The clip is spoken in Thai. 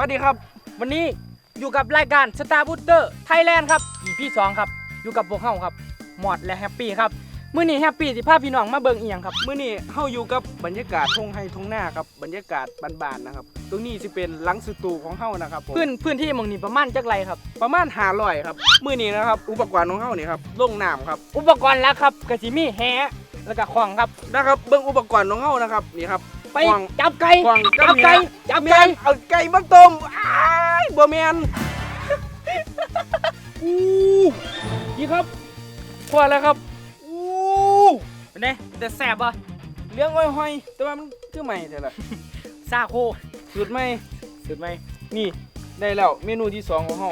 วัสดีครับ วันนี้อยู่กับรายการ Star Booster Thailand ครับ EP 2ครับ อยู่กับพวกเฮาครับหมอดและแฮปปี้ครับมื้อนี้แฮปปี้สิพาพี่น้องมาเบิ่งอีหยังครับมื้อนี้เฮาอยู่กับบรรยากาศทงไฮทงหน้าครับบรรยากาศบานๆนะครับ ตรงนี้สิเป็นหลังสตูของเฮานะครับผมพื้นพื้นที่หมองนี้ประมาณจักไรครับ ประมาณ500ครับมื้อนี้นะครับ อุปกรณ์ของเฮานี่ครับลงน้ำครับ อุปกรณ์แล้วครับก็สิมีแฮแล้วก็ของครับนะครับเบิ่งอุปกรณ์ของเฮานะครับนี่ครับ ไปขวางจับไก่ขวางจับไก่จับแม่ไก่นเอาไก่มาต้มอ้ายบ่แม่นอู้นี่ครับพอแล้วครับอู้เป็นไงแต่แสบป่ะเลี้ยงอ้อยห้อยแต่ว่ามันคือใหม่แต่ละซาโคสูตรใหม่สุดไหมนี่ได้แล้วเมนูที่สองของเฮา